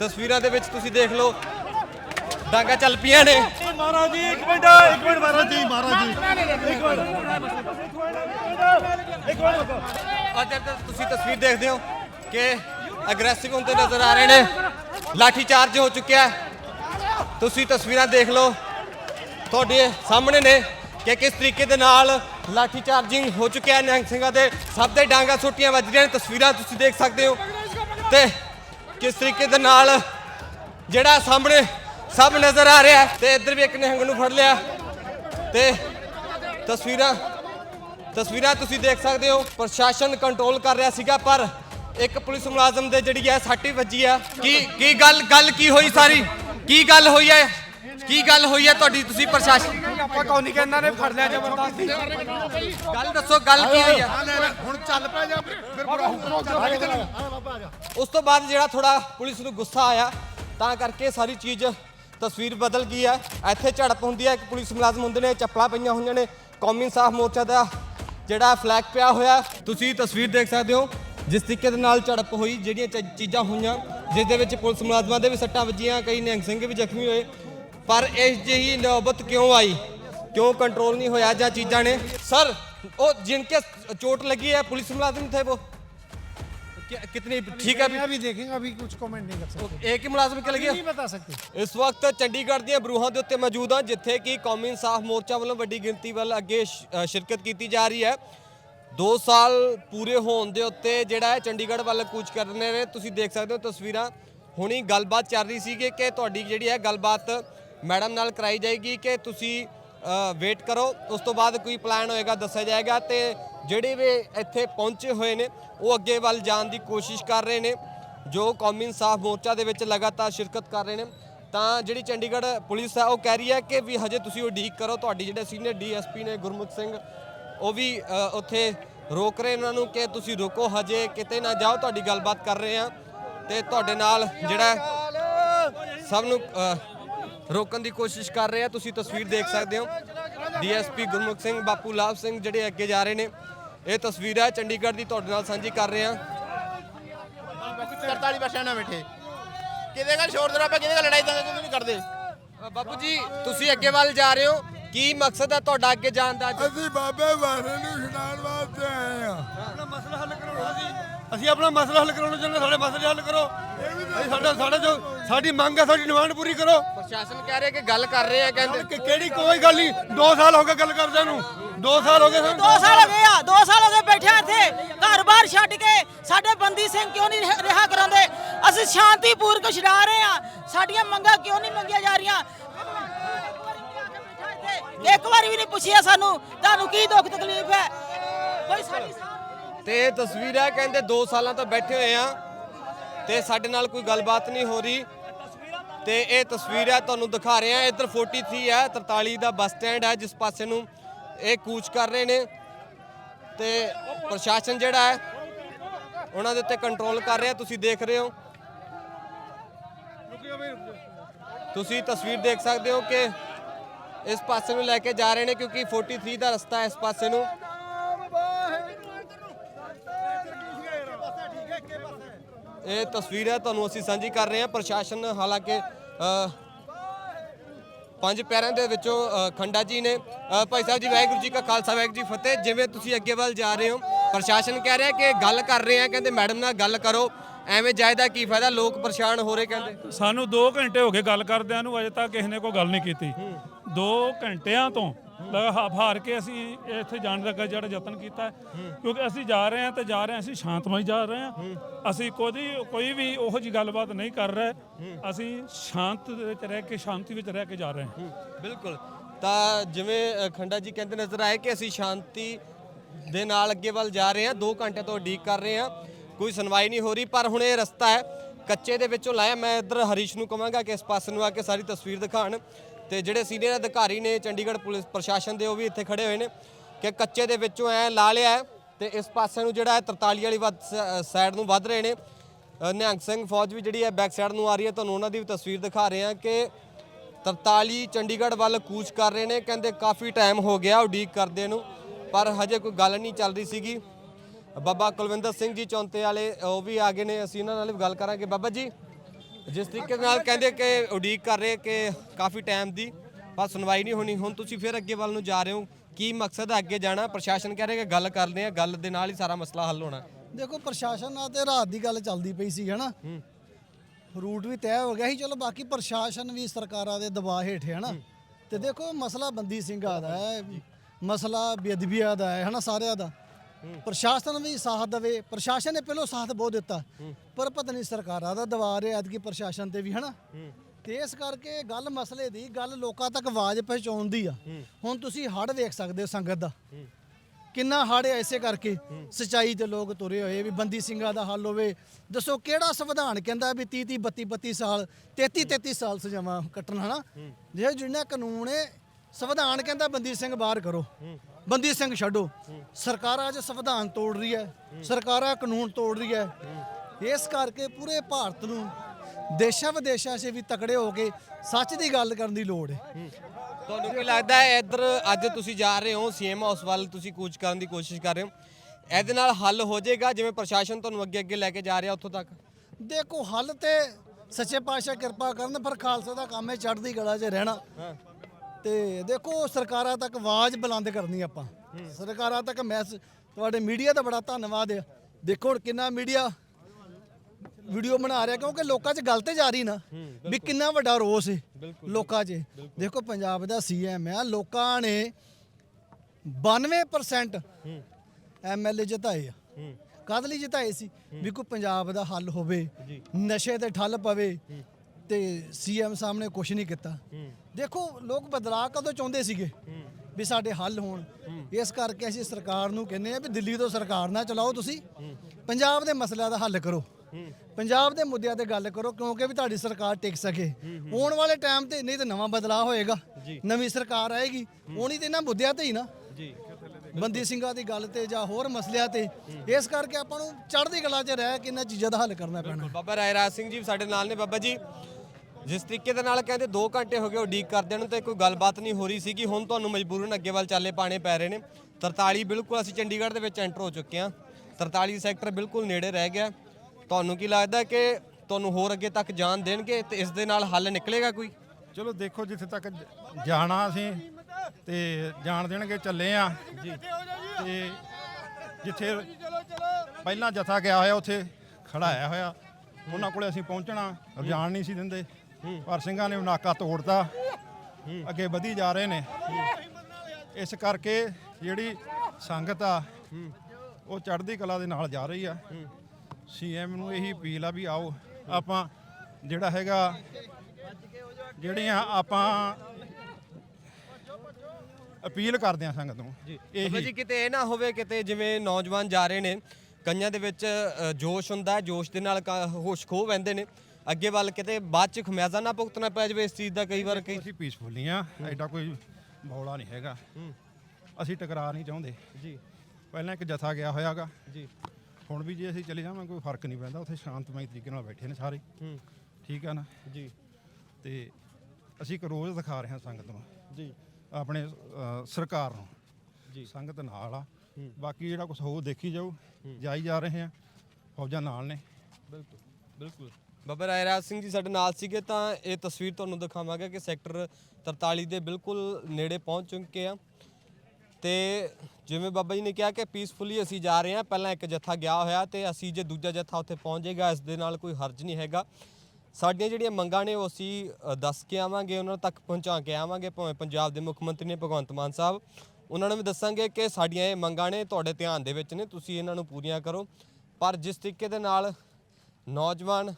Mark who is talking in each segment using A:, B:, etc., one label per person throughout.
A: ਤਸਵੀਰਾਂ ਦੇ ਵਿੱਚ ਤੁਸੀਂ ਦੇਖ ਲਓ ਡਾਂਗਾ ਚੱਲ ਪਈਆਂ ਨੇ।
B: ਮਹਾਰਾਜ ਜੀ ਇੱਕ ਮਿੰਟ ਇੱਕ ਮਿੰਟ ਮਹਾਰਾਜ ਜੀ ਮਹਾਰਾਜ ਜੀ। ਇੱਕ ਮਿੰਟ ਇੱਕ ਮਿੰਟ
A: ਅੱਜ ਤੁਸੀਂ ਤਸਵੀਰ ਦੇਖਦੇ ਹੋ ਕਿ ਅਗਰੈਸਿਵ ਹੁੰਦੇ ਨਜ਼ਰ ਆ ਰਹੇ ਨੇ। ਲਾਠੀ ਚਾਰਜ ਹੋ ਚੁੱਕਿਆ ਹੈ। ਤੁਸੀਂ ਤਸਵੀਰਾਂ ਦੇਖ ਲਓ ਤੁਹਾਡੇ ਸਾਹਮਣੇ ਨੇ ਕਿ ਕਿਸ ਤਰੀਕੇ ਦੇ ਨਾਲ ਲਾਠੀ ਚਾਰਜਿੰਗ ਹੋ ਚੁੱਕਿਆ ਹੈ। ਨਿਹੰਗ ਸਿੰਘਾਂ ਦੇ ਸਭ ਦੇ ਡਾਂਗਾ ਸੋਟੀਆਂ ਵੱਜ ਰਹੀਆਂ ਨੇ। ਤਸਵੀਰਾਂ ਤੁਸੀਂ ਦੇਖ ਸਕਦੇ ਹੋ। ਤੇ ਕਿਸ ਤਰੀਕੇ ਦੇ ਨਾਲ ਜਿਹੜਾ ਸਾਹਮਣੇ ਸਭ ਨਜ਼ਰ ਆ ਰਿਹਾ ਹੈ ਤੇ ਇੱਧਰ ਵੀ ਇੱਕ ਨਿਹੰਗ ਨੂੰ ਫੜ ਲਿਆ। ਤੇ ਤਸਵੀਰਾਂ ਤਸਵੀਰਾਂ ਤੁਸੀਂ ਦੇਖ ਸਕਦੇ ਹੋ। ਪ੍ਰਸ਼ਾਸਨ ਕੰਟਰੋਲ ਕਰ ਰਿਹਾ ਸੀਗਾ, ਪਰ ਇੱਕ ਪੁਲਿਸ ਮੁਲਾਜ਼ਮ ਦੇ ਜਿਹੜੀ ਹੈ ਸੱਟੀ ਵੱਜੀ ਆ। ਕੀ ਕੀ ਗੱਲ ਗੱਲ ਕੀ ਹੋਈ ਸਾਰੀ? ਕੀ ਗੱਲ ਹੋਈ ਹੈ? ਕੀ ਗੱਲ ਹੋਈ ਹੈ ਤੁਹਾਡੀ ਤੁਸੀਂ ਪ੍ਰਸ਼ਾਸਨ
B: ਆਪਾਂ ਕੌਣ ਨਹੀਂ ਕਹਿੰਦਾ? ਨੇ ਫੜ ਲਿਆ ਜ਼ਬਰਦਸਤੀ।
A: ਗੱਲ ਦੱਸੋ ਗੱਲ ਕੀ ਹੋਈ ਹੈ
B: ਹੁਣ ਚੱਲ ਪਿਆ ਜਾਂ ਫਿਰ
A: ਉਸ ਤੋਂ ਬਾਅਦ ਜਿਹੜਾ ਥੋੜਾ ਪੁਲਿਸ ਨੂੰ ਗੁੱਸਾ ਆਇਆ ਤਾਂ ਕਰਕੇ ਸਾਰੀ ਚੀਜ਼ ਤਸਵੀਰ ਬਦਲ ਗਈ ਹੈ ਇੱਥੇ ਝੜਪ ਹੁੰਦੀ ਹੈ ਇੱਕ ਪੁਲਿਸ ਮੁਲਾਜ਼ਮ ਹੁੰਦੇ ਨੇ ਚੱਪਲਾਂ ਪਈਆਂ ਹੋਈਆਂ ਨੇ ਕੌਮੀ ਇਨਸਾਫ ਮੋਰਚਾ ਦਾ ਜਿਹੜਾ ਫਲੈਗ ਪਿਆ ਹੋਇਆ। ਤੁਸੀਂ ਤਸਵੀਰ ਦੇਖ ਸਕਦੇ ਹੋ ਜਿਸ ਤਰੀਕੇ ਦੇ ਨਾਲ ਝੜਪ ਹੋਈ ਜਿਹੜੀਆਂ ਚ- ਚੀਜ਼ਾਂ ਹੋਈਆਂ ਜਿਸ ਦੇ ਵਿੱਚ ਪੁਲਿਸ ਮੁਲਾਜ਼ਮਾਂ ਦੇ ਵੀ ਸੱਟਾਂ ਵੱਜੀਆਂ ਕਈ ਨਿਹੰਗ ਸਿੰਘ ਵੀ ਜ਼ਖਮੀ ਹੋਏ। ਪਰ ਇਸ ਜਿਹੀ ਨੌਬਤ ਕਿਉਂ ਆਈ? ਕਿਉਂ ਕੰਟਰੋਲ ਨਹੀਂ ਹੋਇਆ ਜਾਂ ਚੀਜ਼ਾਂ ਨੇ ਸਰ ਉਹ ਜਿਨਕੇ चोट लगी है पुलिस मुलाजिम थे वो कि- कितनी ठीक है अभी
C: अभी देखेंगे अभी कुछ कमेंट नहीं कर सकते
A: ਇੱਕ ਹੀ ਮੁਲਾਜ਼ਮ ਕਿ ਲੱਗੀ
C: नहीं बता सकते
A: ਇਸ ਵਕਤ ਚੰਡੀਗੜ੍ਹ ਦੀਆਂ ਬਰੂਹਾਂ ਦੇ ਉੱਤੇ ਮੌਜੂਦ ਹਾਂ ਜਿੱਥੇ ਕਿ ਕੌਮੀ ਇਨਸਾਫ ਮੋਰਚਾ ਵੱਲੋਂ ਵੱਡੀ ਗਿਣਤੀ ਵੱਲ ਅੱਗੇ ਸ਼- ਅ, ਸ਼ਿਰਕਤ ਕੀਤੀ ਜਾ ਰਹੀ ਹੈ 2 ਸਾਲ ਪੂਰੇ ਹੋਣ ਦੇ ਉੱਤੇ ਜਿਹੜਾ ਹੈ ਚੰਡੀਗੜ੍ਹ ਵੱਲ ਕੂਚ ਕਰਨੇ ਨੇ ਤੁਸੀਂ ਦੇਖ ਸਕਦੇ ਹੋ ਤਸਵੀਰਾਂ ਹੁਣੀ ਗੱਲਬਾਤ ਚੱਲ ਰਹੀ ਸੀ ਕਿ ਤੁਹਾਡੀ ਜਿਹੜੀ ਹੈ ਗੱਲਬਾਤ ਮੈਡਮ ਨਾਲ ਕਰਾਈ ਜਾਏਗੀ ਕਿ ਤੁਸੀਂ ਵੇਟ ਕਰੋ। ਉਸ ਤੋਂ ਬਾਅਦ ਕੋਈ ਪਲਾਨ ਹੋਏਗਾ ਦੱਸਿਆ ਜਾਏਗਾ ਤੇ ਜਿਹੜੇ ਵੀ ਇੱਥੇ ਪਹੁੰਚੇ ਹੋਏ ਨੇ ਉਹ ਅੱਗੇ ਵੱਲ ਜਾਣ ਦੀ ਕੋਸ਼ਿਸ਼ ਕਰ ਰਹੇ ਨੇ। ਜੋ ਕੌਮੀ ਇਨਸਾਫ ਮੋਰਚਾ ਦੇ ਵਿੱਚ ਲਗਾਤਾਰ ਸ਼ਿਰਕਤ ਕਰ ਰਹੇ ਨੇ ਤਾਂ ਜਿਹੜੀ ਚੰਡੀਗੜ੍ਹ ਪੁਲਿਸ ਹੈ ਉਹ ਕਹਿ ਰਹੀ ਹੈ ਕਿ ਵੀ ਹਜੇ ਤੁਸੀਂ ਉਡੀਕ ਕਰੋ। ਤੁਹਾਡੀ ਜਿਹੜੇ ਸੀਨੀਅਰ ਡੀਐਸਪੀ ਨੇ ਗੁਰਮੁਖ ਸਿੰਘ ਉਹ ਵੀ ਉੱਥੇ ਰੋਕ ਰਹੇ ਉਹਨਾਂ ਨੂੰ ਕਿ ਤੁਸੀਂ ਰੁਕੋ ਹਜੇ ਕਿਤੇ ਨਾ ਜਾਓ। ਤੁਹਾਡੀ ਗੱਲਬਾਤ ਕਰ ਰਹੇ ਆ ਤੇ ਤੁਹਾਡੇ ਨਾਲ ਜਿਹੜਾ ਸਭ ਨੂੰ ਰੋਕਣ ਦੀ ਕੋਸ਼ਿਸ਼ ਕਰ ਰਹੇ ਆ। ਤੁਸੀਂ ਤਸਵੀਰ ਦੇਖ ਸਕਦੇ ਹੋ। ਡੀਐਸਪੀ ਗੁਰਮੁਖ ਸਿੰਘ ਬਾਪੂ ਲਾਭ ਸਿੰਘ ਜਿਹੜੇ ਅੱਗੇ ਜਾ ਰਹੇ ਨੇ। ਇਹ ਤਸਵੀਰ ਹੈ ਚੰਡੀਗੜ੍ਹ ਦੀ ਤੁਹਾਡੇ ਨਾਲ ਸਾਂਝੀ ਕਰ ਰਹੇ ਆ
D: 43 ਪਰਸੈਂਟ ਨਾ ਬੈਠੇ। ਕਿਹਦੇ ਨਾਲ ਸ਼ੋਰ ਦਰਾਪਾ ਕਿਹਦੇ ਨਾਲ ਲੜਾਈ ਦੰਗਾ ਕਿਉਂ ਨਹੀਂ ਕਰਦੇ?
A: ਬਾਪੂ ਜੀ ਤੁਸੀਂ ਅੱਗੇ ਵੱਲ ਜਾ ਰਹੇ ਹੋ। ਕੀ ਮਕਸਦ ਹੈ ਤੁਹਾਡਾ ਅੱਗੇ ਜਾਣ ਦਾ
E: ਅਸੀਂ ਬਾਬੇ ਵਾਰੇ ਨੂੰ ਛਡਾਉਣ ਵਾਸਤੇ ਆਏ ਆ
B: ਆਪਣਾ ਮਸਲਾ ਹੱਲ ਕਰਾਉਣਾ ਸੀ ਅਸੀਂ ਆਪਣਾ ਮਸਲਾ ਹੱਲ ਕਰਾਉਣਾ ਚਾਹੁੰਦੇ ਸਾਡੇ ਮਸਲੇ ਹੱਲ ਕਰੋ। ਅਸੀਂ ਸਾਡਾ ਸਾਡਾ ਜੋ ਸਾਡੀ ਮੰਗ ਹੈ ਸਾਡੀ ਡਿਮਾਂਡ ਪੂਰੀ ਕਰੋ।
A: ਪ੍ਰਸ਼ਾਸਨ ਕਹਿ ਰਿਹਾ ਕਿ ਗੱਲ ਕਰ ਰਹੇ ਆ ਕਹਿੰਦੇ
B: ਕਿ ਕਿਹੜੀ ਕੋਈ ਗੱਲ ਨਹੀਂ 2 ਸਾਲ ਹੋ ਗਏ ਗੱਲ ਕਰਦਿਆਂ ਨੂੰ। 2 ਸਾਲ ਹੋ ਗਏ ਸਾਨੂੰ
F: ਦੋ ਸਾਲ ਹੋ ਗਏ ਆ ਦੋ ਸਾਲ ਹੋ ਗਏ ਬੈਠੇ ਇੱਥੇ। ਘਰ-ਬਾਰ ਛੱਡ ਕੇ ਸਾਡੇ ਬੰਦੀ ਸਿੰਘ ਕਿਉਂ ਨਹੀਂ ਰਿਹਾ- ਕਰਾਉਂਦੇ? ਅਸੀਂ ਸ਼ਾਂਤੀਪੂਰਵਕ ਛਡਾ ਰਹੇ ਆ। ਸਾਡੀਆਂ ਮੰਗਾਂ ਕਿਉਂ ਨਹੀਂ ਮੰਗੀਆਂ ਜਾ ਰਹੀਆਂ? ਇੱਕ ਵਾਰੀ ਵੀ ਨਹੀਂ ਪੁੱਛਿਆ ਸਾਨੂੰ ਤੁਹਾਨੂੰ ਕੀ ਦੁੱਖ ਤਕਲੀਫ ਹੈ? ਕੋਈ ਸਾਡੀ
A: ਤੇ ਇਹ ਤਸਵੀਰ ਹੈ ਕਹਿੰਦੇ 2 ਸਾਲਾਂ ਤੋਂ ਬੈਠੇ ਹੋਏ ਆ। ਤੇ ਸਾਡੇ ਨਾਲ ਕੋਈ ਗੱਲਬਾਤ ਨਹੀਂ ਹੋ ਰਹੀ। ਤੇ ਇਹ ਤਸਵੀਰ ਹੈ ਤੁਹਾਨੂੰ ਦਿਖਾ ਰਹੇ ਆ ਇੱਧਰ 43 ਹੈ 43 ਦਾ ਬੱਸ ਸਟੈਂਡ ਹੈ ਜਿਸ ਪਾਸੇ ਨੂੰ ਇਹ ਕੂਚ ਕਰ ਰਹੇ ਨੇ। ਤੇ ਪ੍ਰਸ਼ਾਸਨ ਜਿਹੜਾ ਹੈ ਉਹਨਾਂ ਦੇ ਉੱਤੇ ਕੰਟਰੋਲ ਕਰ ਰਿਹਾ। ਤੁਸੀਂ ਦੇਖ ਰਹੇ ਹੋ। ਤੁਸੀਂ ਤਸਵੀਰ ਦੇਖ ਸਕਦੇ ਹੋ ਕਿ ਇਸ ਪਾਸੇ ਨੂੰ ਲੈ ਕੇ ਜਾ ਰਹੇ ਨੇ ਕਿਉਂਕਿ 43 ਦਾ ਰਸਤਾ ਇਸ ਪਾਸੇ ਨੂੰ ਇਹ ਤਸਵੀਰ ਹੈ ਤੁਹਾਨੂੰ ਅਸੀਂ ਸਾਂਝੀ ਕਰ ਰਹੇ ਹਾਂ। ਪ੍ਰਸ਼ਾਸਨ ਹਾਲਾਂਕਿ ਪੰਜ ਪੈਰਾਂ ਦੇ ਵਿੱਚੋਂ ਖੰਡਾ ਜੀ ਨੇ। ਭਾਈ ਸਾਹਿਬ ਜੀ ਵਾਹਿਗੁਰੂ ਜੀ ਕਾ ਖਾਲਸਾ ਵਾਹਿਗੁਰੂ ਜੀ ਫਤਿਹ। ਜਿਵੇਂ ਤੁਸੀਂ ਅੱਗੇ ਵੱਲ ਜਾ ਰਹੇ ਹੋ ਪ੍ਰਸ਼ਾਸਨ ਕਹਿ ਰਿਹਾ ਕਿ ਗੱਲ ਕਰ ਰਹੇ ਆ ਕਹਿੰਦੇ ਮੈਡਮ ਨਾਲ ਗੱਲ ਕਰੋ। ਐਵੇਂ ਜਾਇਦਾ ਕੀ ਫਾਇਦਾ? ਲੋਕ ਪਰੇਸ਼ਾਨ ਹੋ ਰਹੇ ਕਹਿੰਦੇ।
G: ਸਾਨੂੰ 2 ਘੰਟੇ ਹੋ ਗਏ ਗੱਲ ਕਰਦਿਆਂ ਨੂੰ ਅਜੇ ਤੱਕ ਕਿਸੇ ਨੇ ਕੋਈ ਗੱਲ ਨਹੀਂ ਕੀਤੀ। 2 ਘੰਟਿਆਂ ਤੋਂ ਲਗਾ ਹਾਰ ਕੇ ਅਸੀਂ ਇੱਥੇ ਜਾਣ ਦਾ ਜਿਹੜਾ ਯਤਨ ਕੀਤਾ ਕਿਉਂਕਿ ਅਸੀਂ ਜਾ ਰਹੇ ਹਾਂ ਤੇ ਜਾ ਰਹੇ ਹਾਂ, ਅਸੀਂ ਸ਼ਾਂਤਮਈ ਜਾ ਰਹੇ ਹਾਂ। ਅਸੀਂ ਕੋਈ ਕੋਈ ਵੀ ਉਹੋ ਜੀ ਗੱਲਬਾਤ ਨਹੀਂ ਕਰ ਰਹੇ। ਅਸੀਂ ਸ਼ਾਂਤ ਦੇ ਵਿੱਚ ਰਹਿ ਕੇ, ਸ਼ਾਂਤੀ ਵਿੱਚ ਰਹਿ ਕੇ ਜਾ ਰਹੇ ਹਾਂ।
A: ਬਿਲਕੁਲ। ਤਾਂ ਜਿਵੇਂ ਖੰਡਾ ਜੀ ਕਹਿੰਦੇ ਨਜ਼ਰ ਆਏ ਕਿ ਅਸੀਂ ਸ਼ਾਂਤੀ ਦੇ ਨਾਲ ਅੱਗੇ ਵੱਲ ਜਾ ਰਹੇ ਹਾਂ। 2 ਘੰਟੇ ਤੋਂ ਉਡੀਕ ਕਰ ਰਹੇ ਹਾਂ। ਕੋਈ ਸੁਣਵਾਈ ਨਹੀਂ ਹੋ ਰਹੀ, ਪਰ ਹੁਣ ਇਹ ਰਸਤਾ ਹੈ। ਕੱਚੇ ਦੇ ਵਿੱਚੋਂ ਲਾਇਆ। ਮੈਂ ਇੱਧਰ ਹਰੀਸ਼ ਨੂੰ ਕਹਾਂਗਾ ਕਿ ਇਸ ਪਾਸੇ ਨੂੰ ਆ ਕੇ ਸਾਰੀ ਤਸਵੀਰ ਦਿਖਾਣ ਤੇ ਜਿਹੜੇ ਸੀਨੀਅਰ ਅਧਿਕਾਰੀ ਨੇ ਚੰਡੀਗੜ੍ਹ ਪੁਲਿਸ ਪ੍ਰਸ਼ਾਸਨ ਦੇ, ਉਹ ਵੀ ਇੱਥੇ ਖੜੇ ਹੋਏ ਨੇ ਕਿ ਕੱਚੇ ਦੇ ਵਿੱਚੋਂ ਐ ਲਾ ਲਿਆ ਹੈ ਤੇ ਇਸ ਪਾਸੇ ਨੂੰ ਜਿਹੜਾ ਹੈ 43 ਵਾਲੀ ਵੱਧ ਸਾਈਡ ਨੂੰ ਵੱਧ ਰਹੇ ਨੇ। ਨਿਹੰਗ ਸਿੰਘ ਫੌਜ ਵੀ ਜਿਹੜੀ ਹੈ ਬੈਕ ਸਾਈਡ ਨੂੰ ਆ ਰਹੀ ਹੈ। ਤੁਹਾਨੂੰ ਉਹਨਾਂ ਦੀ ਵੀ ਤਸਵੀਰ ਦਿਖਾ ਰਹੇ ਹਾਂ ਕਿ 43 ਚੰਡੀਗੜ੍ਹ ਵੱਲ ਕੂਚ ਕਰ ਰਹੇ ਨੇ। ਕਹਿੰਦੇ ਕਾਫੀ ਟਾਈਮ ਹੋ ਗਿਆ ਉਡੀਕ ਕਰਦੇ ਨੂੰ, ਪਰ ਹਜੇ ਕੋਈ ਗੱਲ ਨਹੀਂ ਚੱਲ ਰਹੀ ਸੀਗੀ। ਬਾਬਾ ਕੁਲਵਿੰਦਰ ਸਿੰਘ ਜੀ ਚੌਂਤੇ ਵਾਲੇ, ਉਹ ਵੀ ਆ ਗਏ ਨੇ। ਅਸੀਂ ਉਹਨਾਂ ਨਾਲ ਵੀ ਗੱਲ ਕਰਾਂਗੇ। ਬਾਬਾ ਜੀ ਜਿਸ ਤਰੀਕੇ ਨਾਲ ਕਹਿੰਦੇ ਕਿ ਉਡੀਕ ਕਰ ਰਹੇ ਕਿ ਕਾਫੀ ਟਾਈਮ ਦੀ ਪਰ ਸੁਣਵਾਈ ਨਹੀਂ ਹੋਣੀ। ਹੁਣ ਤੁਸੀਂ ਫਿਰ ਅੱਗੇ ਵੱਲ ਨੂੰ ਜਾ ਰਹੇ ਹੋ। ਕੀ ਮਕਸਦ ਹੈ ਅੱਗੇ ਜਾਣਾ? ਪ੍ਰਸ਼ਾਸਨ ਕਹਿ ਰਿਹਾ ਕਿ ਗੱਲ ਕਰਦੇ ਆ ਗੱਲ ਦੇ ਨਾਲ ਹੀ ਸਾਰਾ ਮਸਲਾ ਹੱਲ ਹੋਣਾ।
C: ਦੇਖੋ ਪ੍ਰਸ਼ਾਸਨ ਨਾਲ ਤੇ ਰਾਤ ਦੀ ਗੱਲ ਚੱਲਦੀ ਪਈ ਸੀ ਹਨਾ? ਰੂਟ ਵੀ ਤੈਅ ਹੋ ਗਿਆ ਸੀ। ਚਲੋ ਬਾਕੀ ਪ੍ਰਸ਼ਾਸਨ ਵੀ ਸਰਕਾਰਾਂ ਦੇ ਦਬਾਅ ਹੇਠ ਹੈ ਹਨਾ? ਤੇ ਦੇਖੋ ਮਸਲਾ ਬੰਦੀ ਸਿੰਘਾਂ ਦਾ ਹੈ ਮਸਲਾ ਬੇਅਦਬੀਆਂ ਦਾ ਹੈ ਹਨਾ? ਸਾਰਿਆਂ ਦਾ। ਪ੍ਰਸ਼ਾਸਨ ਵੀ ਸਾਥ ਦੇਵੇ। ਪ੍ਰਸ਼ਾਸਨ ਨੇ ਪਹਿਲਾਂ ਸਾਥ ਬਹੁਤ ਦਿੱਤਾ। ਪਰ ਪਤਾ ਨਹੀਂ ਸਰਕਾਰਾਂ ਦਾ ਦਬਾਅ ਰਿਹਾ ਐਤਕੀ ਪ੍ਰਸ਼ਾਸਨ ਤੇ ਵੀ, ਹਨਾ? ਤੇ ਇਸ ਕਰਕੇ ਗੱਲ ਮਸਲੇ ਦੀ, ਗੱਲ ਲੋਕਾਂ ਤੱਕ ਆਵਾਜ਼ ਪਹੁੰਚਾਉਣ ਦੀ ਆ। ਹੁਣ ਤੁਸੀਂ ਹੜ ਵੇਖ ਸਕਦੇ ਹੋ ਸੰਗਤ ਦਾ। ਕਿੰਨਾ ਹੜ ਹੈ ਇਸੇ ਕਰਕੇ। ਸਚਾਈ ਦੇ ਲੋਕ ਤੁਰੇ ਹੋਏ ਵੀ ਬੰਦੀ ਸਿੰਘਾਂ ਦਾ ਹੱਲ ਹੋਵੇ। ਦੱਸੋ ਕਿਹੜਾ ਸੰਵਿਧਾਨ ਕਹਿੰਦਾ ਵੀ 30 30 32 32 ਸਾਲ 33 33 ਸਾਲ ਸਜ਼ਾਵਾਂ ਕੱਟਣ, ਹਨਾ? ਜੇ ਜਿੰਨਾ ਕਾਨੂੰਨ ਹੈ, ਸੰਵਿਧਾਨ ਕਹਿੰਦਾ ਬੰਦੀ ਸਿੰਘ ਬਾਹਰ ਕਰੋ। ਬੰਦੀ ਸਿੰਘ ਛੱਡੋ। ਸਰਕਾਰਾਂ ਅੱਜ ਸੰਵਿਧਾਨ ਤੋੜ ਰਹੀ ਹੈ। ਸਰਕਾਰਾਂ ਕਾਨੂੰਨ ਤੋੜ ਰਹੀ ਹੈ। ਇਸ ਕਰਕੇ ਪੂਰੇ ਭਾਰਤ ਨੂੰ ਦੇਸ਼ਾਂ ਵਿਦੇਸ਼ਾਂ 'ਚ ਵੀ ਤਕੜੇ ਹੋ ਕੇ ਸੱਚ ਦੀ ਗੱਲ ਕਰਨ ਦੀ ਲੋੜ ਹੈ।
A: ਤੁਹਾਨੂੰ ਕੀ ਲੱਗਦਾ ਹੈ ਇੱਧਰ ਅੱਜ ਤੁਸੀਂ ਜਾ ਰਹੇ ਹੋ ਸੀਐਮ ਹਾਊਸ ਵੱਲ ਤੁਸੀਂ ਕੂਚ ਕਰਨ ਦੀ ਕੋਸ਼ਿਸ਼ ਕਰ ਰਹੇ ਹੋ। ਇਹਦੇ ਨਾਲ ਹੱਲ ਹੋ ਜਾਏਗਾ ਜਿਵੇਂ ਪ੍ਰਸ਼ਾਸਨ ਤੁਹਾਨੂੰ ਅੱਗੇ ਅੱਗੇ ਲੈ ਕੇ ਜਾ ਰਿਹਾ ਉੱਥੋਂ ਤੱਕ?
C: ਦੇਖੋ ਹੱਲ ਤੇ ਸੱਚੇ ਪਾਤਸ਼ਾਹ ਕਿਰਪਾ ਕਰਨ ਪਰ ਖਾਲਸਾ ਦਾ ਕੰਮ ਹੈ ਚੜ੍ਹਦੀ ਕਲਾ 'ਚ ਰਹਿਣਾ। ਤੇ ਦੇਖੋ ਸਰਕਾਰਾਂ ਤੱਕ ਆਵਾਜ਼ ਬੁਲੰਦ ਕਰਨੀ ਆਪਾਂ। ਸਰਕਾਰਾਂ ਤੱਕ ਮੈਸ ਤੁਹਾਡੇ ਮੀਡੀਆ ਦਾ ਬੜਾ ਧੰਨਵਾਦ ਹੈ ਦੇਖੋ ਹੁਣ ਕਿੰਨਾ ਮੀਡੀਆ ਵੀਡੀਓ ਬਣਾ ਰਿਹਾ ਕਿਉਂਕਿ ਲੋਕਾਂ 'ਚ ਗੱਲ ਤੇ ਜਾ ਰਹੀ ਨਾ ਵੀ ਕਿੰਨਾ ਵੱਡਾ ਰੋਸ ਹੈ ਲੋਕਾਂ 'ਚ। ਦੇਖੋ ਪੰਜਾਬ ਦਾ ਸੀਐਮ ਆ ਲੋਕਾਂ ਨੇ 92% ਐਮਐਲਏ ਜਿਤਾਏ ਆ। ਕਦ ਲਈ ਜਿਤਾਏ ਸੀ? ਵੀ ਕੋਈ ਪੰਜਾਬ ਦਾ ਹੱਲ ਹੋਵੇ ਨਸ਼ੇ ਤੇ ਠੱਲ ਪਵੇ ਤੇ ਸੀਐਮ ਸਾਹਮਣੇ ਕੁਝ ਨਹੀਂ ਕੀਤਾ। ਦੇਖੋ ਲੋਕ ਬਦਲਾਅ ਕਦੋਂ ਚਾਹੁੰਦੇ ਸੀਗੇ? ਵੀ ਸਾਡੇ ਹੱਲ ਹੋਣ। ਇਸ ਕਰਕੇ ਅਸੀਂ ਸਰਕਾਰ ਨੂੰ ਕਹਿੰਦੇ ਆ ਵੀ ਦਿੱਲੀ ਤੋਂ ਸਰਕਾਰ ਨਾ ਚਲਾਓ ਤੁਸੀਂ। ਪੰਜਾਬ ਦੇ ਮਸਲਿਆਂ ਦਾ ਹੱਲ ਕਰੋ। ਪੰਜਾਬ ਦੇ ਮੁੱਦਿਆਂ ਤੇ ਗੱਲ ਕਰੋ ਕਿਉਂਕਿ ਵੀ ਤੁਹਾਡੀ ਸਰਕਾਰ ਟਿਕ ਸਕੇ। ਆਉਣ ਵਾਲੇ ਟਾਈਮ ਤੇ ਨਹੀਂ ਤਾਂ ਨਵਾਂ ਬਦਲਾਅ ਹੋਏਗਾ। ਨਵੀਂ ਸਰਕਾਰ ਆਏਗੀ। ਉਹਨੀ ਤੇ ਇਹਨਾਂ ਮੁੱਦਿਆਂ ਤੇ ਹੀ ਨਾ।
A: ਜੀ।
C: ਬੰਦੀ ਸਿੰਘਾਂ ਦੀ ਗੱਲ ਤੇ ਜਾਂ ਹੋਰ ਮਸਲਿਆਂ ਤੇ। ਇਸ ਕਰਕੇ ਆਪਾਂ ਨੂੰ ਚੜ੍ਹਦੀ ਕਲਾ 'ਚ ਰਹਿ ਕੇ ਇਹਨਾਂ ਚੀਜ਼ਾਂ ਦਾ ਹੱਲ ਕਰਨਾ ਪੈਣਾ।
A: ਬਾਬਾ ਰਾਏ ਸਿੰਘ ਜੀ ਸਾਡੇ ਨਾਲ ਨੇ। ਬਾਬਾ ਜੀ ਜਿਸ ਤਰੀਕੇ ਦੇ ਨਾਲ ਕਹਿੰਦੇ 2 ਘੰਟੇ ਹੋ ਗਏ ਉਡੀਕ ਕਰਦੇ ਨੂੰ ਤੇ ਕੋਈ ਗੱਲਬਾਤ ਨਹੀਂ ਹੋ ਰਹੀ ਸੀਗੀ ਹੁਣ ਤੁਹਾਨੂੰ ਮਜਬੂਰਨ ਅੱਗੇ ਵੱਲ ਚਾਲੇ ਪਾਣੇ ਪੈ ਰਹੇ ਨੇ। 43 ਬਿਲਕੁਲ ਅਸੀਂ ਚੰਡੀਗੜ੍ਹ ਦੇ ਵਿੱਚ ਐਂਟਰ ਹੋ ਚੁੱਕੇ ਹਾਂ। 43 ਸੈਕਟਰ ਬਿਲਕੁਲ ਨੇੜੇ ਰਹਿ ਗਿਆ। ਤੁਹਾਨੂੰ ਕੀ ਲੱਗਦਾ ਕਿ ਤੁਹਾਨੂੰ ਹੋਰ ਅੱਗੇ ਤੱਕ ਜਾਣ ਦੇਣਗੇ ਤੇ ਇਸ ਦੇ ਨਾਲ ਹੱਲ ਨਿਕਲੇਗਾ ਕੋਈ?
H: ਚਲੋ ਦੇਖੋ ਜਿੱਥੇ ਤੱਕ ਜਾਣਾ ਅਸੀਂ ਤੇ ਜਾਣ ਦੇਣਗੇ ਚੱਲੇ ਆ ਜੀ। ਤੇ ਜਿੱਥੇ ਪਹਿਲਾਂ ਜਥਾ ਗਿਆ ਹੋਇਆ ਉੱਥੇ ਖੜਾਇਆ ਹੋਇਆ। ਉਹਨਾਂ ਕੋਲੇ ਅਸੀਂ ਪਹੁੰਚਣਾ। ਜਾਣ ਨਹੀਂ ਸੀ ਦਿੰਦੇ। ਪਰ ਸਿੰਘਾਂ ਨੇ ਉਹ ਨਾਕਾ ਤੋੜਤਾ। ਅੱਗੇ ਵਧੀ ਜਾ ਰਹੇ ਨੇ। ਇਸ ਕਰਕੇ ਜਿਹੜੀ ਸੰਗਤ ਆ ਉਹ ਚੜ੍ਹਦੀ ਕਲਾ ਦੇ ਨਾਲ ਜਾ ਰਹੀ ਆ। ਸੀਐਮ ਨੂੰ ਇਹੀ ਅਪੀਲ ਆ ਵੀ ਆਓ। ਆਪਾਂ ਜਿਹੜਾ ਹੈਗਾ ਜਿਹੜੀਆਂ ਆਪਾਂ ਅਪੀਲ ਕਰਦੇ ਆ ਸੰਗਤ ਨੂੰ
A: ਬਾਬਾ ਜੀ ਕਿਤੇ ਇਹ ਨਾ ਹੋਵੇ ਕਿਤੇ ਜਿਵੇਂ ਨੌਜਵਾਨ ਜਾ ਰਹੇ ਨੇ ਕਈਆਂ ਦੇ ਵਿੱਚ ਜੋਸ਼ ਹੁੰਦਾ ਜੋਸ਼ ਦੇ ਨਾਲ ਹੋਸ਼ ਖੋ ਬੈਂਦੇ ਨੇ। ਅੱਗੇ ਵੱਲ ਕਿਤੇ ਬਾਅਦ ਚ ਖਮਿਆਜ਼ਾ ਨਾ ਭੁਗਤਣਾ ਪੈ ਜਾਵੇ ਇਸ ਚੀਜ਼ ਦਾ ਕਈ ਵਾਰ ਕਈ
H: ਅਸੀਂ ਪੀਸਫੁੱਲੀ ਆ ਐਡਾ ਕੋਈ ਬੌਲਾ ਨਹੀਂ ਹੈਗਾ। ਅਸੀਂ ਟਕਰਾਅ ਨਹੀਂ ਚਾਹੁੰਦੇ।
A: ਜੀ।
H: ਪਹਿਲਾਂ ਇੱਕ ਜਥਾ ਗਿਆ ਹੋਇਆਗਾ
A: ਜੀ।
H: ਹੁਣ ਵੀ ਜੇ ਅਸੀਂ ਚਲੇ ਜਾਵਾਂ ਕੋਈ ਫ਼ਰਕ ਨਹੀਂ ਪੈਂਦਾ। ਉੱਥੇ ਸ਼ਾਂਤਮਈ ਤਰੀਕੇ ਨਾਲ ਬੈਠੇ ਨੇ ਸਾਰੇ।
A: ਹੂੰ।
H: ਠੀਕ ਆ ਨਾ?
A: ਜੀ।
H: ਤੇ ਅਸੀਂ ਇੱਕ ਰੋਜ਼ ਦਿਖਾ ਰਹੇ ਹਾਂ ਸੰਗਤ ਨੂੰ।
A: ਜੀ।
H: ਆਪਣੇ ਅ, ਸਰਕਾਰ ਨੂੰ।
A: ਜੀ।
H: ਸੰਗਤ ਨਾਲ ਆ। ਬਾਕੀ ਜਿਹੜਾ ਕੁਝ ਹੋਊ ਦੇਖੀ ਜਾਊ ਜਾਈ ਜਾ ਰਹੇ ਆ ਫੌਜਾਂ ਨਾਲ ਨੇ।
A: ਬਿਲਕੁਲ। ਬਿਲਕੁਲ। ਬਾਬਾ ਰਾਏ ਰਾਜ ਸਿੰਘ ਜੀ ਸਾਡੇ ਨਾਲ ਸੀਗੇ ਤਾਂ ਇਹ ਤਸਵੀਰ ਤੁਹਾਨੂੰ ਦਿਖਾਵਾਂਗੇ ਕਿ ਸੈਕਟਰ 43 ਦੇ ਬਿਲਕੁਲ ਨੇੜੇ ਪਹੁੰਚ ਚੁੱਕੇ ਆ। ਤੇ ਜਿਵੇਂ ਬਾਬਾ ਜੀ ਨੇ ਕਿਹਾ ਕਿ ਪੀਸਫੁਲੀ ਅਸੀਂ ਜਾ ਰਹੇ ਹਾਂ, ਪਹਿਲਾਂ ਇੱਕ ਜੱਥਾ ਗਿਆ ਹੋਇਆ ਤੇ ਅਸੀਂ ਜੇ ਦੂਜਾ ਜੱਥਾ ਉੱਥੇ ਪਹੁੰਚ ਜਾਏਗਾ, ਇਸ ਦੇ ਨਾਲ ਕੋਈ ਹਰਜ ਨਹੀਂ ਹੈਗਾ। ਸਾਡੀਆਂ ਜਿਹੜੀਆਂ ਮੰਗਾਂ ਨੇ ਉਹ ਅਸੀਂ ਦੱਸ ਕੇ ਆਵਾਂਗੇ, ਉਹਨਾਂ ਤੱਕ ਪਹੁੰਚਾ ਕੇ ਆਵਾਂਗੇ, ਭਾਵੇਂ ਪੰਜਾਬ ਦੇ ਮੁੱਖ ਮੰਤਰੀ ਨੇ, ਭਗਵੰਤ ਮਾਨ ਸਾਹਿਬ। ਉਹਨਾਂ ਨੂੰ ਵੀ ਦੱਸਾਂਗੇ ਕਿ ਸਾਡੀਆਂ ਇਹ ਮੰਗਾਂ ਨੇ, ਤੁਹਾਡੇ ਧਿਆਨ ਦੇ ਵਿੱਚ ਨੇ, ਤੁਸੀਂ ਇਹਨਾਂ ਨੂੰ ਪੂਰੀਆਂ ਕਰੋ। ਪਰ ਜਿਸ ਤਰੀਕੇ ਦੇ ਨਾਲ ਨੌਜਵਾਨ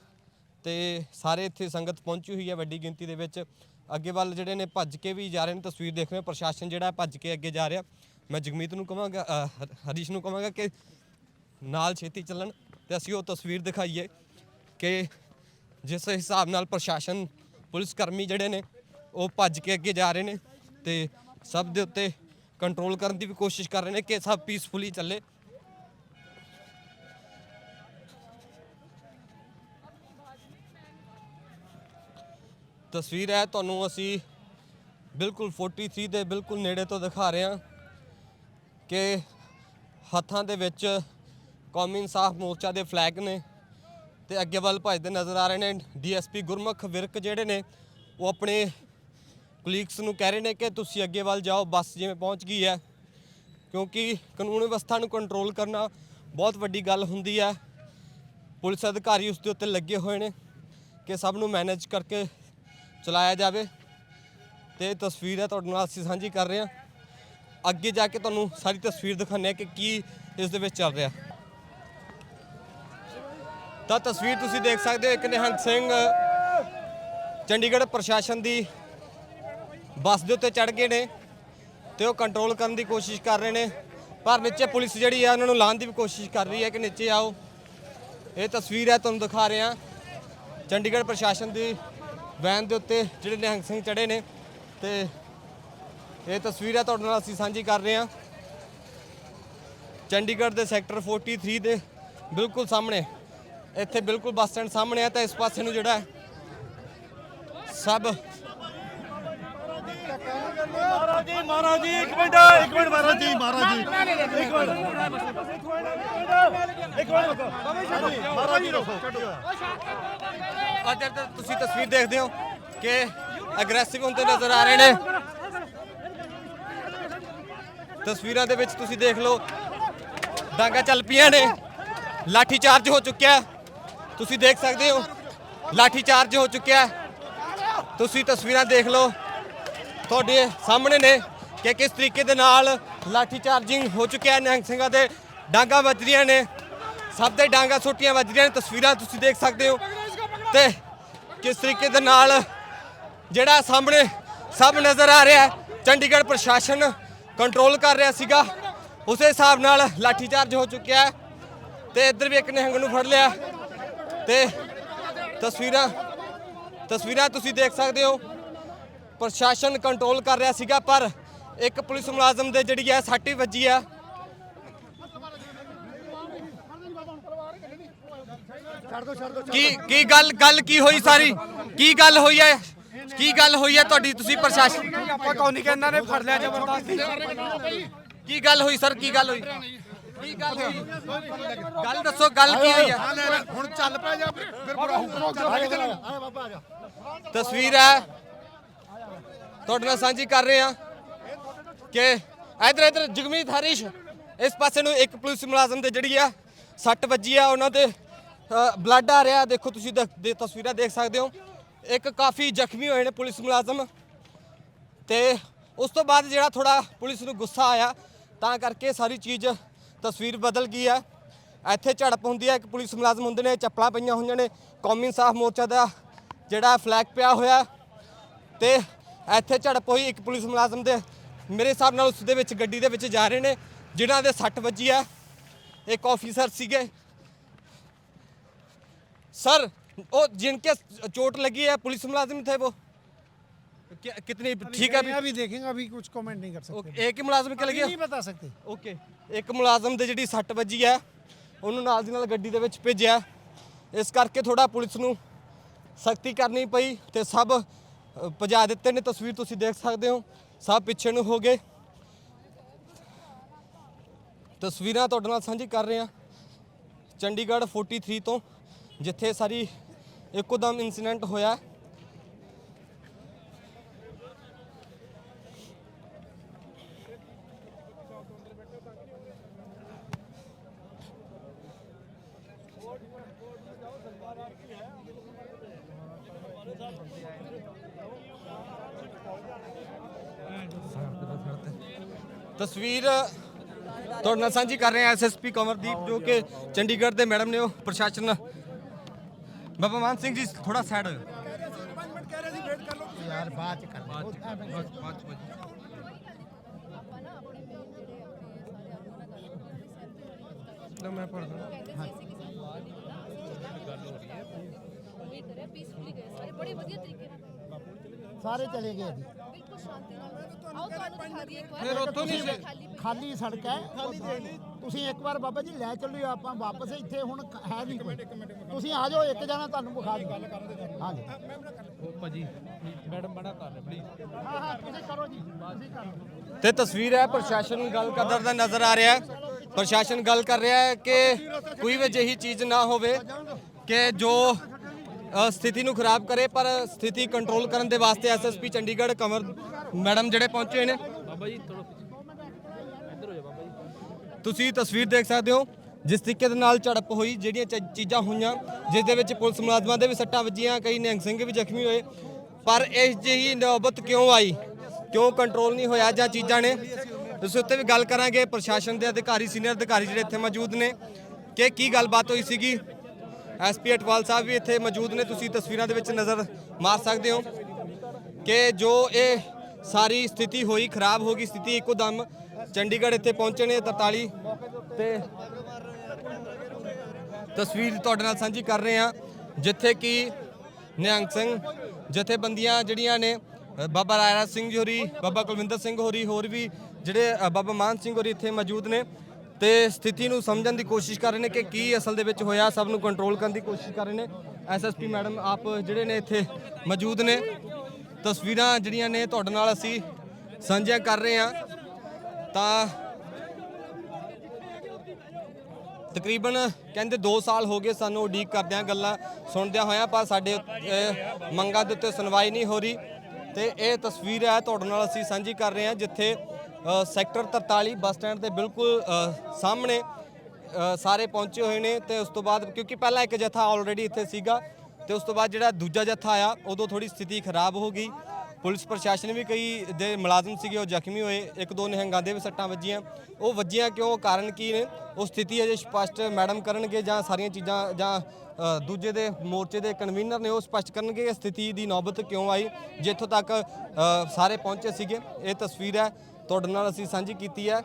A: ਤੇ ਸਾਰੇ ਇੱਥੇ ਸੰਗਤ ਪਹੁੰਚੀ ਹੋਈ ਹੈ ਵੱਡੀ ਗਿਣਤੀ ਦੇ ਵਿੱਚ। ਅੱਗੇ ਵੱਲ ਜਿਹੜੇ ਨੇ ਭੱਜ ਕੇ ਵੀ ਜਾ ਰਹੇ ਨੇ ਤਸਵੀਰ ਦੇਖ ਰਹੇ ਹੋ ਪ੍ਰਸ਼ਾਸਨ ਜਿਹੜਾ ਭੱਜ ਕੇ ਅੱਗੇ ਜਾ ਰਿਹਾ। ਮੈਂ ਜਗਮੀਤ ਨੂੰ ਕਹਾਂਗਾ ਅ, ਹਰੀਸ਼ ਨੂੰ ਕਹਾਂਗਾ ਕਿ ਨਾਲ ਛੇਤੀ ਚੱਲਣ ਤੇ ਅਸੀਂ ਉਹ ਤਸਵੀਰ ਦਿਖਾਈਏ ਕਿ ਜਿਸ ਹਿਸਾਬ ਨਾਲ ਪ੍ਰਸ਼ਾਸਨ ਪੁਲਿਸ ਕਰਮੀ ਜਿਹੜੇ ਨੇ ਉਹ ਭੱਜ ਕੇ ਅੱਗੇ ਜਾ ਰਹੇ ਨੇ ਤੇ ਸਭ ਦੇ ਉੱਤੇ ਕੰਟਰੋਲ ਕਰਨ ਦੀ ਵੀ ਕੋਸ਼ਿਸ਼ ਕਰ ਰਹੇ ਨੇ ਕਿ ਸਭ ਪੀਸਫੁਲੀ ਚੱਲੇ। ਤਸਵੀਰ ਹੈ, ਤੁਹਾਨੂੰ ਅਸੀਂ ਬਿਲਕੁਲ 43 ਦੇ ਬਿਲਕੁਲ ਨੇੜੇ ਤੋਂ ਦਿਖਾ ਰਹੇ ਹਾਂ ਕਿ ਹੱਥਾਂ ਦੇ ਵਿੱਚ ਕੌਮੀ ਇਨਸਾਫ ਮੋਰਚਾ ਦੇ ਫਲੈਗ ਨੇ ਤੇ ਅੱਗੇ ਵੱਲ ਭੱਜਦੇ ਨਜ਼ਰ ਆ ਰਹੇ ਨੇ ਡੀਐਸਪੀ ਗੁਰਮੁਖ ਵਿਰਕ ਜਿਹੜੇ ਨੇ, ਉਹ ਆਪਣੇ ਕੁਲੀਗਸ ਨੂੰ ਕਹਿ ਰਹੇ ਨੇ ਕਿ ਤੁਸੀਂ ਅੱਗੇ ਵੱਲ ਜਾਓ, ਬੱਸ ਜਿਵੇਂ ਪਹੁੰਚ ਗਈ ਹੈ। ਕਿਉਂਕਿ ਕਾਨੂੰਨ ਵਿਵਸਥਾ ਨੂੰ ਕੰਟਰੋਲ ਕਰਨਾ ਬਹੁਤ ਵੱਡੀ ਗੱਲ ਹੁੰਦੀ ਹੈ। ਪੁਲਿਸ ਅਧਿਕਾਰੀ ਉਸ ਦੇ ਉੱਤੇ ਲੱਗੇ ਹੋਏ ਨੇ ਕਿ ਸਭ ਨੂੰ ਮੈਨੇਜ ਕਰਕੇ ਚਲਾਇਆ ਜਾਵੇ ਤੇ ਇਹ ਤਸਵੀਰ ਹੈ ਤੁਹਾਡੇ ਨਾਲ ਅਸੀਂ ਸਾਂਝੀ ਕਰ ਰਹੇ ਹਾਂ। ਅੱਗੇ ਜਾ ਕੇ ਤੁਹਾਨੂੰ ਸਾਰੀ ਤਸਵੀਰ ਦਿਖਾਉਂਦੇ ਹਾਂ ਕਿ ਕੀ ਇਸ ਦੇ ਵਿੱਚ ਚੱਲ ਰਿਹਾ। ਤਾਂ ਤਸਵੀਰ ਤੁਸੀਂ ਦੇਖ ਸਕਦੇ ਹੋ, ਇੱਕ ਨਿਹੰਗ ਸਿੰਘ ਚੰਡੀਗੜ੍ਹ ਪ੍ਰਸ਼ਾਸਨ ਦੀ ਬੱਸ ਦੇ ਉੱਤੇ ਚੜ ਗਏ ਨੇ ਤੇ ਉਹ ਕੰਟਰੋਲ ਕਰਨ ਦੀ ਕੋਸ਼ਿਸ਼ ਕਰ ਰਹੇ ਨੇ। ਪਰ ਨੀਚੇ ਪੁਲਿਸ ਜਿਹੜੀ ਹੈ ਉਹਨਾਂ ਨੂੰ ਲਾਉਣ ਦੀ ਵੀ ਕੋਸ਼ਿਸ਼ ਕਰ ਰਹੀ ਹੈ ਕਿ ਨੀਚੇ ਆਓ। ਇਹ ਤਸਵੀਰ ਹੈ, ਤੁਹਾਨੂੰ ਦਿਖਾ ਰਹੇ ਹਾਂ। ਚੰਡੀਗੜ੍ਹ ਪ੍ਰਸ਼ਾਸਨ ਦੀ ਵੈਨ ਦੇ ਉੱਤੇ ਜਿਹੜੇ ਨਿਹੰਗ ਸਿੰਘ ਚੜੇ ਨੇ ਤੇ ਇਹ ਤਸਵੀਰਾਂ ਤੁਹਾਡੇ ਨਾਲ ਅਸੀਂ ਸਾਂਝੀ ਕਰ ਰਹੇ ਹਾਂ। ਚੰਡੀਗੜ੍ਹ ਦੇ ਸੈਕਟਰ 43 ਦੇ ਬਿਲਕੁਲ ਸਾਹਮਣੇ, ਇੱਥੇ ਬਿਲਕੁਲ ਬੱਸ ਸਟੈਂਡ ਸਾਹਮਣੇ ਹੈ ਤਾਂ ਇਸ ਪਾਸੇ ਨੂੰ ਜਿਹੜਾ ਹੈ ਸਭ
H: ਮਹਾਰਾਜ ਜੀ ਮਹਾਰਾਜ ਜੀ, ਇੱਕ ਮਿੰਟ ਇੱਕ ਮਿੰਟ ਮਹਾਰਾਜ ਜੀ ਮਹਾਰਾਜ ਜੀ, ਇੱਕ ਮਿੰਟ। ਇੱਕ ਮਿੰਟ ਰੁਕੋ। ਮਹਾਰਾਜ ਜੀ ਰੁਕੋ।
A: ਅੱਜ ਇੱਧਰ ਤੁਸੀਂ ਤਸਵੀਰ ਦੇਖਦੇ ਹੋ ਕਿ ਅਗਰੈਸਿਵ ਹੁੰਦੇ ਨਜ਼ਰ ਆ ਰਹੇ ਨੇ। ਤਸਵੀਰਾਂ ਦੇ ਵਿੱਚ ਤੁਸੀਂ ਦੇਖ ਲਓ, ਡਾਂਗਾ ਚੱਲ ਪਈਆਂ ਨੇ, ਲਾਠੀ ਚਾਰਜ ਹੋ ਚੁੱਕਿਆ ਤੁਸੀਂ ਦੇਖ ਸਕਦੇ ਹੋ, ਲਾਠੀ ਚਾਰਜ ਹੋ ਚੁੱਕਿਆ ਤੁਸੀਂ ਤਸਵੀਰਾਂ ਦੇਖ ਲਓ, ਤੁਹਾਡੇ ਸਾਹਮਣੇ ਨੇ ਕਿ ਕਿਸ ਤਰੀਕੇ ਦੇ ਨਾਲ ਲਾਠੀ ਚਾਰਜਿੰਗ ਹੋ ਚੁੱਕਿਆ ਨਿਹੰਗ ਸਿੰਘਾਂ ਦੇ ਡਾਂਗਾ ਵੱਜ ਰਹੀਆਂ ਨੇ, ਸਭ ਦੇ ਡਾਂਗਾ ਸੋਟੀਆਂ ਵੱਜ ਰਹੀਆਂ ਨੇ। ਤਸਵੀਰਾਂ ਤੁਸੀਂ ਦੇਖ ਸਕਦੇ ਹੋ ਤੇ ਕਿਸ ਤਰੀਕੇ ਦੇ ਨਾਲ ਜਿਹੜਾ ਸਾਹਮਣੇ ਸਭ ਨਜ਼ਰ ਆ ਰਿਹਾ ਹੈ, ਚੰਡੀਗੜ੍ਹ ਪ੍ਰਸ਼ਾਸਨ ਕੰਟਰੋਲ ਕਰ ਰਿਹਾ ਸੀਗਾ। ਉਸੇ ਹਿਸਾਬ ਨਾਲ ਲਾਠੀਚਾਰਜ ਹੋ ਚੁੱਕਿਆ ਹੈ ਤੇ ਇੱਧਰ ਵੀ ਇੱਕ ਨਿਹੰਗ ਨੂੰ ਫੜ ਲਿਆ। ਤੇ ਤਸਵੀਰਾਂ ਤਸਵੀਰਾਂ ਤੁਸੀਂ ਦੇਖ ਸਕਦੇ ਹੋ। ਪ੍ਰਸ਼ਾਸਨ ਕੰਟਰੋਲ ਕਰ ਰਿਹਾ ਸੀਗਾ, ਪਰ ਇੱਕ ਪੁਲਿਸ ਮੁਲਾਜ਼ਮ ਦੇ ਜਿਹੜੀ ਹੈ ਸੱਟ ਵੀ ਵੱਜੀ ਆ। ਕੀ ਕੀ ਗੱਲ ਗੱਲ ਕੀ ਹੋਈ ਸਾਰੀ? ਕੀ ਗੱਲ ਹੋਈ ਹੈ ਕੀ ਗੱਲ ਹੋਈ ਹੈ ਤੁਹਾਡੀ ਤੁਸੀਂ ਪ੍ਰਸ਼ਾਸਨ?
B: ਆਪਾਂ ਕੌਣ ਨਹੀਂ ਕਹਿੰਦਾ ਨੇ ਫੜ ਲਿਆ ਜ਼ਬਰਦਸਤੀ।
A: ਕੀ ਗੱਲ ਹੋਈ ਸਰ ਕੀ ਗੱਲ ਹੋਈ? ਕੀ ਗੱਲ ਹੋਈ? ਗੱਲ ਦੱਸੋ ਗੱਲ ਕੀ ਹੋਈ ਹੈ
E: ਹੁਣ ਚੱਲ ਪਿਆ ਜਾ ਫਿਰ
A: ਤਸਵੀਰ ਹੈ ਤੁਹਾਡੇ ਨਾਲ ਸਾਂਝੀ ਕਰ ਰਹੇ ਹਾਂ ਕਿ ਇਧਰ ਇਧਰ ਜਗਮੀਤ ਹਰੀਸ਼ ਇਸ ਪਾਸੇ ਨੂੰ ਇੱਕ ਪੁਲਿਸ ਮੁਲਾਜ਼ਮ ਦੇ ਜਿਹੜੀ ਆ ਸੱਟ ਵੱਜੀ ਆ ਉਹਨਾਂ ਦੇ ਬਲੱਡ ਆ ਰਿਹਾ, ਦੇਖੋ ਤੁਸੀਂ ਦੇਖ- ਦੇ ਤਸਵੀਰਾਂ ਦੇਖ ਸਕਦੇ ਹੋ। ਇੱਕ ਕਾਫੀ ਜ਼ਖਮੀ ਹੋਏ ਨੇ ਪੁਲਿਸ ਮੁਲਾਜ਼ਮ। ਤੇ ਉਸ ਤੋਂ ਬਾਅਦ ਜਿਹੜਾ ਥੋੜਾ ਪੁਲਿਸ ਨੂੰ ਗੁੱਸਾ ਆਇਆ, ਤਾਂ ਕਰਕੇ ਸਾਰੀ ਚੀਜ਼ ਤਸਵੀਰ ਬਦਲ ਗਈ ਹੈ ਇੱਥੇ ਝੜਪ ਹੁੰਦੀ ਹੈ ਇੱਕ ਪੁਲਿਸ ਮੁਲਾਜ਼ਮ ਹੁੰਦੇ ਨੇ, ਚੱਪਲਾਂ ਪਈਆਂ ਹੋਈਆਂ ਨੇ, ਕੌਮੀ ਇਨਸਾਫ ਮੋਰਚਾ ਦਾ ਜਿਹੜਾ ਫਲੈਗ ਪਿਆ ਹੋਇਆ। ਤੇ ਇੱਥੇ ਝੜਪ ਹੋਈ ਇੱਕ ਪੁਲਿਸ ਮੁਲਾਜ਼ਮ ਦੇ। ਮੇਰੇ ਹਿਸਾਬ ਨਾਲ ਉਸ ਦੇ ਵਿੱਚ ਗੱਡੀ ਦੇ ਵਿੱਚ ਜਾ ਰਹੇ ਨੇ, ਜਿਨ੍ਹਾਂ ਦੇ ਸੱਟ ਵੱਜੀ ਹੈ ਇੱਕ ਆਫੀਸਰ ਸੀਗੇ सर वो जिनके चोट लगी है पुलिस मुलाजिम थे वो क्या- कितनी ठीक है अभी
I: अभी देखेंगे अभी कुछ कमेंट नहीं कर सकते
A: ओके, एक ही मुलाजिम के लगी
I: नहीं बता सकते
A: ਓਕੇ ਇੱਕ ਮੁਲਾਜ਼ਮ ਦੇ ਜਿਹੜੀ ਸੱਟ ਵੱਜੀ ਹੈ ਉਹਨੂੰ ਨਾਲ ਦੀ ਨਾਲ ਗੱਡੀ ਦੇ ਵਿੱਚ ਭੇਜਿਆ ਇਸ ਕਰਕੇ ਥੋੜਾ ਪੁਲਿਸ ਨੂੰ ਸਖਤੀ ਕਰਨੀ ਪਈ ਤੇ ਸਭ ਅ, ਭਜਾ ਦਿੱਤੇ ਨੇ ਤਸਵੀਰ ਤੁਸੀਂ ਦੇਖ ਸਕਦੇ ਹੋ ਸਭ ਪਿੱਛੇ ਨੂੰ ਹੋ ਗਏ ਤਸਵੀਰਾਂ ਤੁਹਾਡੇ ਨਾਲ ਸਾਂਝੀ ਕਰ ਰਹੇ ਹਾਂ ਚੰਡੀਗੜ੍ਹ 43 ਤੋਂ ਜਿੱਥੇ ਸਾਰੀ ਇੱਕੋਦਮ ਇਨਸੀਡੈਂਟ ਹੋਇਆ। ਤਸਵੀਰ ਤੁਹਾਡੇ ਨਾਲ ਸਾਂਝੀ ਕਰ ਰਹੇ ਹਾਂ ਐਸਐਸਪੀ ਕਮਰਦੀਪ, ਜੋ ਕਿ ਚੰਡੀਗੜ੍ਹ ਦੇ ਮੈਡਮ ਨੇ ਉਹ ਪ੍ਰਸ਼ਾਸਨ बाबा मान सिंह जी थोड़ा सैड हो।
I: यार बात कर
J: मैं पढ़ रहा हूँ। हाँ।
I: सारे चले गए
J: बिल्कुल शांति ਆਓ ਤੁਹਾਨੂੰ ਦਿਖਾ ਦਈਏ ਇੱਕ ਵਾਰ।
A: ਫਿਰ ਉੱਥੋਂ ਨਹੀਂ ਸੀ-
J: ਖਾਲੀ ਪਈ
I: ਖਾਲੀ ਸੜਕ ਹੈ। ਤੁਸੀਂ ਇੱਕ ਵਾਰ ਬਾਬਾ ਜੀ ਲੈ ਚੱਲਿਓ ਆਪਾਂ ਵਾਪਸ ਇੱਥੇ ਹੁਣ ਹੈ ਨਹੀਂ ਕੋਈ ਤੁਸੀਂ ਆ ਜਾਓ ਇੱਕ ਜਣਾ ਤੁਹਾਨੂੰ ਵਿਖਾ ਦਿੰਦਾ ਹਾਂਜੀ। ਹਾਂ ਹਾਂ ਤੁਸੀਂ ਕਰੋ ਜੀ ਤੁਸੀਂ ਕਰੋ।
A: ਤੇ ਤਸਵੀਰ ਹੈ ਪ੍ਰਸ਼ਾਸਨ ਗੱਲ ਕਰਦਾ ਦਾ ਨਜ਼ਰ ਆ ਰਿਹਾ ਹੈ। ਪ੍ਰਸ਼ਾਸਨ ਗੱਲ ਕਰ ਰਿਹਾ ਹੈ ਕਿ ਕੋਈ ਵੀ ਅਜਿਹੀ ਚੀਜ਼ ਨਾ ਹੋਵੇ ਕਿ ਜੋ ਸਥਿਤੀ ਨੂੰ ਖਰਾਬ ਕਰੇ ਪਰ ਸਥਿਤੀ ਕੰਟਰੋਲ ਕਰਨ ਦੇ ਵਾਸਤੇ ਐਸਐਸਪੀ ਚੰਡੀਗੜ੍ਹ ਕੰਵਰ ਮੈਡਮ ਜਿਹੜੇ ਪਹੁੰਚੇ ਨੇ। ਤੁਸੀਂ ਤਸਵੀਰ ਦੇਖ ਸਕਦੇ ਹੋ ਜਿਸ ਤਰੀਕੇ ਦੇ ਨਾਲ ਝੜਪ ਹੋਈ ਜਿਹੜੀਆਂ ਚ- ਚੀਜ਼ਾਂ ਹੋਈਆਂ ਜਿਸ ਦੇ ਵਿੱਚ ਪੁਲਿਸ ਮੁਲਾਜ਼ਮਾਂ ਦੇ ਵੀ ਸੱਟਾਂ ਵੱਜੀਆਂ ਕਈ ਨਿਹੰਗ ਸਿੰਘ ਵੀ ਜ਼ਖਮੀ ਹੋਏ। ਪਰ ਇਸ ਜਿਹੀ ਨੌਬਤ ਕਿਉਂ ਆਈ? ਕਿਉਂ ਕੰਟਰੋਲ ਨਹੀਂ ਹੋਇਆ ਜਾਂ ਚੀਜ਼ਾਂ ਨੇ? ਉਸ ਉੱਤੇ ਵੀ ਗੱਲ ਕਰਾਂਗੇ ਪ੍ਰਸ਼ਾਸਨ ਦੇ ਅਧਿਕਾਰੀ ਸੀਨੀਅਰ ਅਧਿਕਾਰੀ ਜਿਹੜੇ ਇੱਥੇ ਮੌਜੂਦ ਨੇ ਕਿ ਕੀ ਗੱਲਬਾਤ ਹੋਈ ਸੀਗੀ? ਐਸਪੀ ਅਟਵਾਲ ਸਾਹਿਬ ਵੀ ਇੱਥੇ ਮੌਜੂਦ ਨੇ ਤੁਸੀਂ ਤਸਵੀਰਾਂ ਦੇ ਵਿੱਚ ਨਜ਼ਰ ਮਾਰ ਸਕਦੇ ਹੋ ਕਿ ਜੋ ਇਹ ਸਾਰੀ ਸਥਿਤੀ ਹੋਈ ਖਰਾਬ ਹੋ ਗਈ ਸਥਿਤੀ ਇੱਕੋ ਦਮ ਚੰਡੀਗੜ੍ਹ ਇੱਥੇ ਪਹੁੰਚੇ ਨੇ 43 ਤੇ ਤਸਵੀਰ ਤੁਹਾਡੇ ਨਾਲ ਸਾਂਝੀ ਕਰ ਰਹੇ ਹਾਂ ਜਿੱਥੇ ਕਿ ਨਿਹੰਗ ਸਿੰਘ ਜਥੇਬੰਦੀਆਂ ਜਿਹੜੀਆਂ ਨੇ ਅ, ਬਾਬਾ ਰਾਇਆ ਸਿੰਘ ਜੀ ਹੋਰੀ ਬਾਬਾ ਕੁਲਵਿੰਦਰ ਸਿੰਘ ਹੋਰੀ ਹੋਰ ਵੀ ਜਿਹੜੇ ਬਾਬਾ ਮਾਨ ਸਿੰਘ ਹੋਰੀ ਇੱਥੇ ਮੌਜੂਦ ਨੇ। ਤੇ ਸਥਿਤੀ ਨੂੰ ਸਮਝਣ ਦੀ ਕੋਸ਼ਿਸ਼ ਕਰ ਰਹੇ ਨੇ ਕਿ ਕੀ ਅਸਲ ਦੇ ਵਿੱਚ ਹੋਇਆ, ਸਭ ਨੂੰ ਕੰਟਰੋਲ ਕਰਨ ਦੀ ਕੋਸ਼ਿਸ਼ ਕਰ ਰਹੇ ਨੇ। ਐਸਐਸਪੀ ਮੈਡਮ, ਆਪ ਜਿਹੜੇ ਨੇ ਇੱਥੇ ਮੌਜੂਦ ਨੇ। ਤਸਵੀਰਾਂ ਜਿਹੜੀਆਂ ਨੇ ਤੁਹਾਡੇ ਨਾਲ ਅਸੀਂ ਸਾਂਝੀਆਂ ਕਰ ਰਹੇ ਹਾਂ। ਤਾਂ ਤਕਰੀਬਨ ਕਹਿੰਦੇ 2 ਸਾਲ ਹੋ ਗਏ ਸਾਨੂੰ ਉਡੀਕ ਕਰਦਿਆਂ ਗੱਲਾਂ ਸੁਣਦਿਆਂ ਹੋਇਆਂ, ਪਰ ਸਾਡੇ ਮੰਗਾਂ ਦੇ ਉੱਤੇ ਸੁਣਵਾਈ ਨਹੀਂ ਹੋ ਰਹੀ। ਤੇ ਇਹ ਤਸਵੀਰ ਹੈ, ਤੁਹਾਡੇ ਨਾਲ ਅਸੀਂ ਸਾਂਝੀ ਕਰ ਰਹੇ ਹਾਂ, ਜਿੱਥੇ ਸੈਕਟਰ 43 ਬੱਸ ਸਟੈਂਡ ਦੇ ਬਿਲਕੁਲ ਸਾਹਮਣੇ ਸਾਰੇ ਪਹੁੰਚੇ ਹੋਏ ਨੇ ਤੇ ਉਸ ਤੋਂ ਬਾਅਦ ਕਿਉਂਕਿ ਪਹਿਲਾਂ ਇੱਕ ਜਥਾ ਆਲਰੇਡੀ ਇੱਥੇ ਸੀਗਾ ਤੇ ਉਸ ਤੋਂ ਬਾਅਦ ਜਿਹੜਾ ਦੂਜਾ ਜਥਾ ਆਇਆ, ਉਦੋਂ ਥੋੜੀ ਸਥਿਤੀ ਖਰਾਬ ਹੋ ਗਈ। ਪੁਲਿਸ ਪ੍ਰਸ਼ਾਸਨ ਵੀ ਕਈ ਦੇ ਮੁਲਾਜ਼ਮ ਸੀਗੇ, ਉਹ ਜ਼ਖਮੀ ਹੋਏ, ਇੱਕ ਦੋ ਨਿਹੰਗਾਂ ਦੇ ਵੀ ਸੱਟਾਂ ਵੱਜੀਆਂ। ਉਹ ਵੱਜੀਆਂ ਕਿਉਂ? ਕਾਰਨ ਕੀ ਨੇ? ਉਹ ਸਥਿਤੀ ਅਜੇ ਸਪਸ਼ਟ ਮੈਡਮ ਕਰਨਗੇ ਜਾਂ ਸਾਰੀਆਂ ਚੀਜ਼ਾਂ ਜਾਂ ਦੂਜੇ ਦੇ ਮੋਰਚੇ ਦੇ ਕਨਵੀਨਰ ਨੇ, ਉਹ ਸਪਸ਼ਟ ਕਰਨਗੇ ਕਿ ਸਥਿਤੀ ਦੀ ਨੌਬਤ ਕਿਉਂ ਆਈ? ਜਿੱਥੋਂ ਤੱਕ ਸਾਰੇ ਪਹੁੰਚੇ ਸੀਗੇ, ਇਹ ਤਸਵੀਰ ਹੈ। ਤੁਹਾਡੇ ਨਾਲ ਅਸੀਂ ਸਾਂਝੀ ਕੀਤੀ ਹੈ।